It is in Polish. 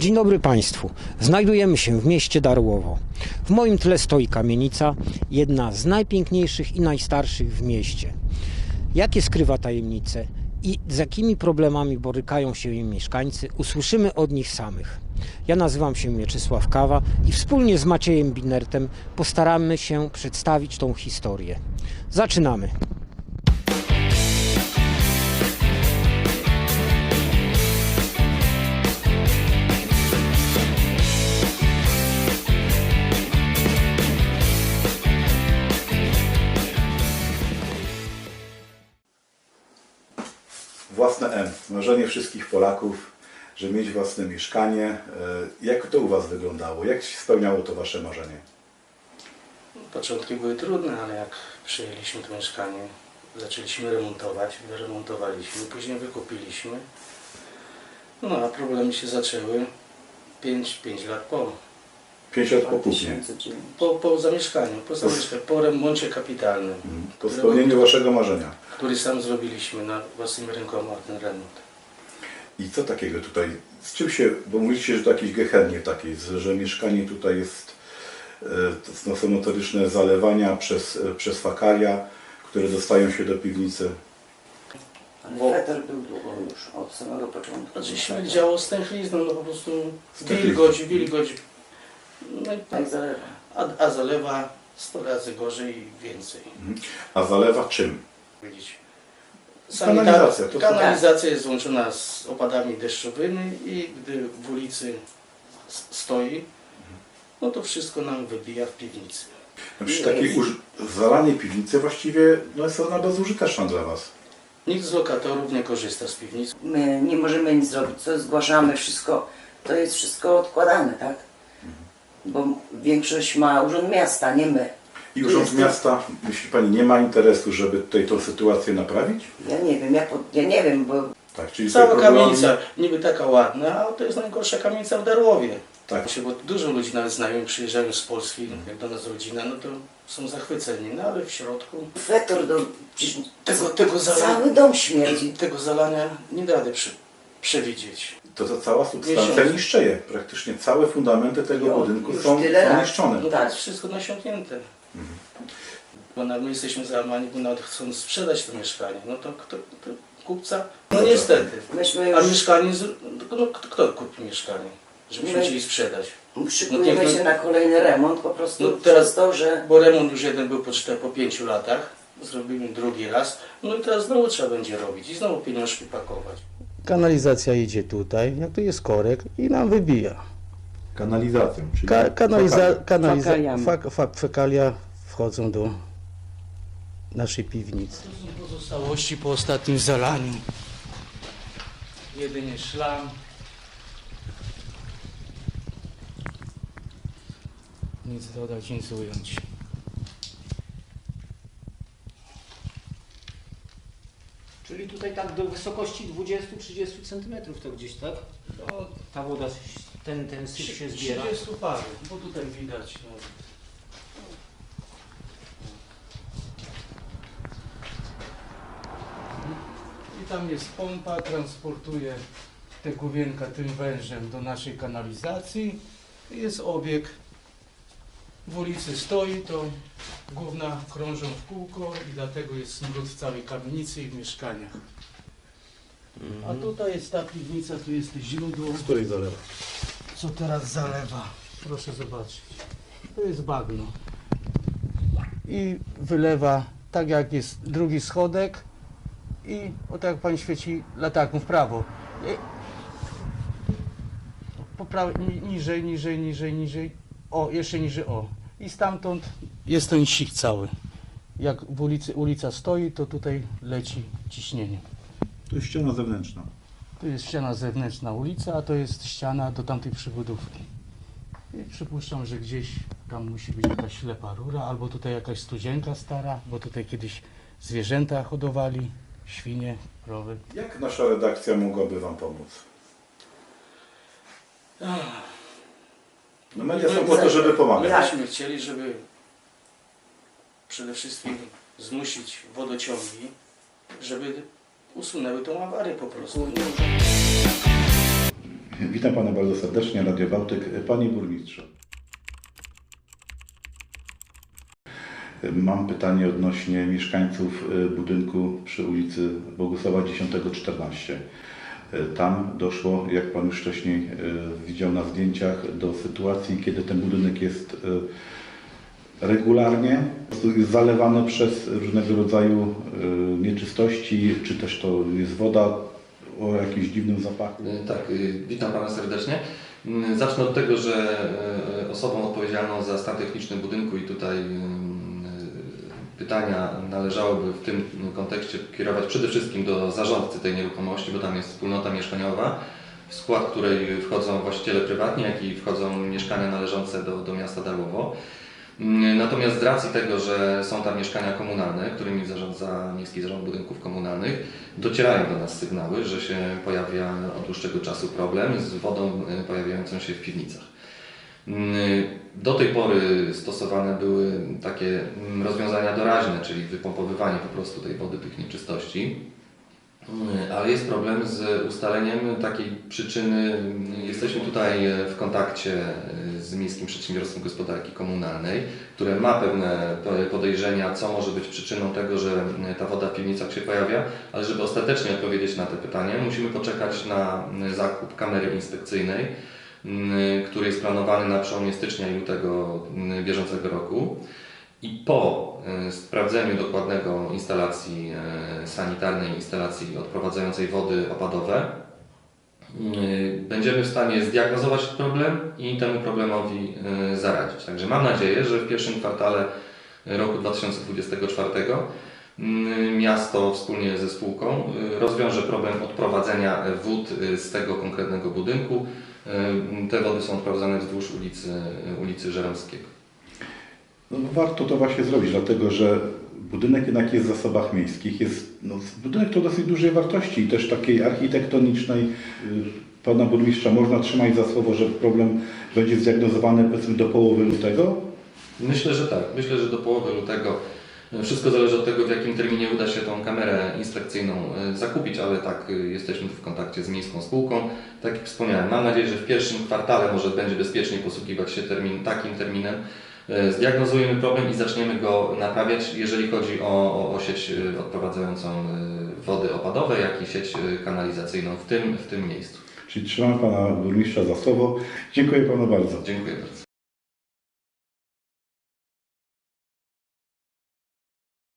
Dzień dobry Państwu. Znajdujemy się w mieście Darłowo. W moim tle stoi kamienica, jedna z najpiękniejszych i najstarszych w mieście. Jakie skrywa tajemnice i z jakimi problemami borykają się jej mieszkańcy, usłyszymy od nich samych. Ja nazywam się Mieczysław Kawa i wspólnie z Maciejem Binertem postaramy się przedstawić tą historię. Zaczynamy. Własne M, marzenie wszystkich Polaków, że mieć własne mieszkanie. E, Jak to u Was wyglądało? Jak się spełniało to Wasze marzenie? Początki były trudne, ale jak przyjęliśmy to mieszkanie, zaczęliśmy remontować, wyremontowaliśmy, później wykupiliśmy. No a problemy się zaczęły 5, 5 lat po, Pięć lat po kupnie. po, po zamieszkaniu, po, zamieszkaniu, po remoncie kapitalnym, Mhm. Po spełnieniu Waszego marzenia. który sam zrobiliśmy na własnymi rękoma ten remont. I co takiego tutaj, z czym się, bo mówicie, że to jakieś gehennie takie jest, że mieszkanie tutaj jest, to są notoryczne zalewania przez, e, przez fakaria, które dostają się do piwnicy. Bo- Ale Feter był długo już, od samego początku. Znaczy Feter. śmierdziało stęchlizną, no po prostu wilgoć, wilgoć. No i Tak zalewa. a, a zalewa 100 razy gorzej i więcej. Mhm. A zalewa czym? powiedzieć. Kanalizacja, to- kanalizacja jest złączona z opadami deszczowymi i gdy w ulicy stoi, no to wszystko nam wybija w piwnicy. Przy takiej uż... zalanie piwnicy właściwie no jest ona bezużyteczna dla Was. Nikt z lokatorów nie korzysta z piwnicy. My nie możemy nic zrobić, co zgłaszamy, wszystko, to jest wszystko odkładane, tak? Bo większość ma urząd miasta, nie my. I Urząd Jest- Miasta, jeśli Pani nie ma interesu, żeby tutaj tą sytuację naprawić? Ja nie wiem, ja, po- ja nie wiem, bo Tak, czyli Cała te problemy- kamienica, niby taka ładna, a to jest najgorsza kamienica w Darłowie. Tak. Bo dużo ludzi nawet znajomych przyjeżdżają z Polski, jak do nas rodzina, no to są zachwyceni, no ale w środku Fetor do... tego, tego, zala, Cały dom śmierdzi. tego zalania nie da rady przy, przewidzieć. To, to cała substancja Miesiąc. niszczeje. Praktycznie całe fundamenty tego Jo, budynku już są, tyle są lat. niszczone. No Tak. jest wszystko nasiąknięte. Bo na, my jesteśmy załamani, bo nawet chcą sprzedać to mieszkanie. No to kto, to kupca? No niestety. Myśmy A już mieszkanie, z, no, kto, kto kupi mieszkanie? Żebyśmy My- chcieli sprzedać. szykujemy no, się na kolejny remont, po prostu No teraz- przez to, że Bo remont już jeden był po, czter, po pięciu latach. Zrobimy drugi raz. No i teraz znowu trzeba będzie robić i znowu pieniążki pakować. Kanalizacja idzie tutaj, jak tu jest korek i nam wybija. Kanalizacją, czyli Ka kanaliza fakalia. kanaliza Fekaliami. fak fak fekalia wchodzą do naszej piwnicy. To są pozostałości po ostatnim zalaniu. Jedynie szlam. Nic dodać, nic ująć. Czyli tutaj tak do wysokości 20-30 cm to gdzieś, tak? No, Ta woda, ten, ten syf się zbiera. 30 parę, bo tutaj widać. No. I tam jest pompa, transportuje te główienka tym wężem do naszej kanalizacji. Jest obieg. W ulicy stoi, to główna krążą w kółko i dlatego jest smród w całej kamienicy i w mieszkaniach. A tutaj jest ta piwnica, tu jest źródło Z której zalewa? co teraz zalewa. Proszę zobaczyć. To jest bagno. I wylewa tak jak jest drugi schodek i o tak jak pani świeci latarką w prawo. I po prawej, ni- niżej, niżej, niżej, niżej. O, jeszcze niżej, o. I stamtąd jest ten sik cały. Jak w ulicy, ulica stoi, to tutaj leci ciśnienie. To jest ściana zewnętrzna. Tu jest ściana zewnętrzna ulica, a to jest ściana do tamtej przybudówki. I przypuszczam, że gdzieś tam musi być jakaś ślepa rura, albo tutaj jakaś studzienka stara, bo tutaj kiedyś zwierzęta hodowali, świnie, krowy. Jak nasza redakcja mogłaby Wam pomóc? No media są po to, żeby pomagać. Myśmy chcieli, żeby przede wszystkim zmusić wodociągi, żeby usunęły tą awarię po prostu. Witam Pana bardzo serdecznie, Radio Bałtyk. Panie Burmistrzu. Mam pytanie odnośnie mieszkańców e, budynku przy ulicy Bogusława 1014. E, Tam doszło, jak Pan już wcześniej e, widział na zdjęciach, do sytuacji, kiedy ten budynek jest e, regularnie jest zalewany przez różnego rodzaju nieczystości, czy też to jest woda o jakimś dziwnym zapachu. Tak, witam Pana serdecznie. Mm, Zacznę od tego, że osobą odpowiedzialną za stan techniczny budynku i tutaj pytania należałoby w tym kontekście kierować przede wszystkim do zarządcy tej nieruchomości, bo tam jest wspólnota mieszkaniowa, w skład której wchodzą właściciele prywatni, jak i wchodzą mieszkania należące do, do miasta Darłowo. Mm, Natomiast z racji tego, że są tam mieszkania komunalne, którymi zarządza Miejski Zarząd Budynków Komunalnych, docierają do nas sygnały, że się pojawia od dłuższego czasu problem z wodą y, pojawiającą się w piwnicach. Mm, Do tej pory stosowane były takie mm, rozwiązania doraźne, czyli wypompowywanie po prostu tej wody, tych nieczystości. Mm, Ale jest problem z ustaleniem takiej przyczyny. Jesteśmy tutaj e, w kontakcie e, z Miejskim Przedsiębiorstwem Gospodarki Komunalnej, które ma pewne po- podejrzenia, co może być przyczyną tego, że ta woda w piwnicach się pojawia, ale żeby ostatecznie odpowiedzieć na te pytanie, musimy poczekać na zakup kamery inspekcyjnej, który jest planowany na przełomie stycznia i lutego m, bieżącego roku. I po e, sprawdzeniu dokładnego instalacji e, sanitarnej, instalacji odprowadzającej wody opadowe, y, będziemy w stanie zdiagnozować problem i temu problemowi zaradzić. Także mam nadzieję, że w pierwszym kwartale roku 2024 y, miasto wspólnie ze spółką y, rozwiąże problem odprowadzenia wód y, z tego konkretnego budynku. Y, Te wody są odprowadzane wzdłuż ulicy, ulicy Żeromskiego. No, warto to właśnie zrobić, dlatego że budynek jednak jest w zasobach miejskich. Jest, no, budynek to dosyć dużej wartości i też takiej architektonicznej. Pana burmistrza można trzymać za słowo, że problem będzie zdiagnozowany powiedzmy do połowy lutego. Myślę, że tak. Myślę, że do połowy lutego. Wszystko zależy od tego, w jakim terminie uda się tą kamerę inspekcyjną e, zakupić, ale tak, e, jesteśmy w kontakcie z miejską spółką. Tak jak wspomniałem, mam nadzieję, że w pierwszym kwartale może będzie bezpiecznie posługiwać się termin, takim terminem. E, Zdiagnozujemy problem i zaczniemy go naprawiać, jeżeli chodzi o, o, o sieć odprowadzającą wody opadowe, jak i sieć kanalizacyjną w tym, w tym miejscu. Czyli trzymam Pana burmistrza za słowo. Dziękuję Panu bardzo. Dziękuję bardzo.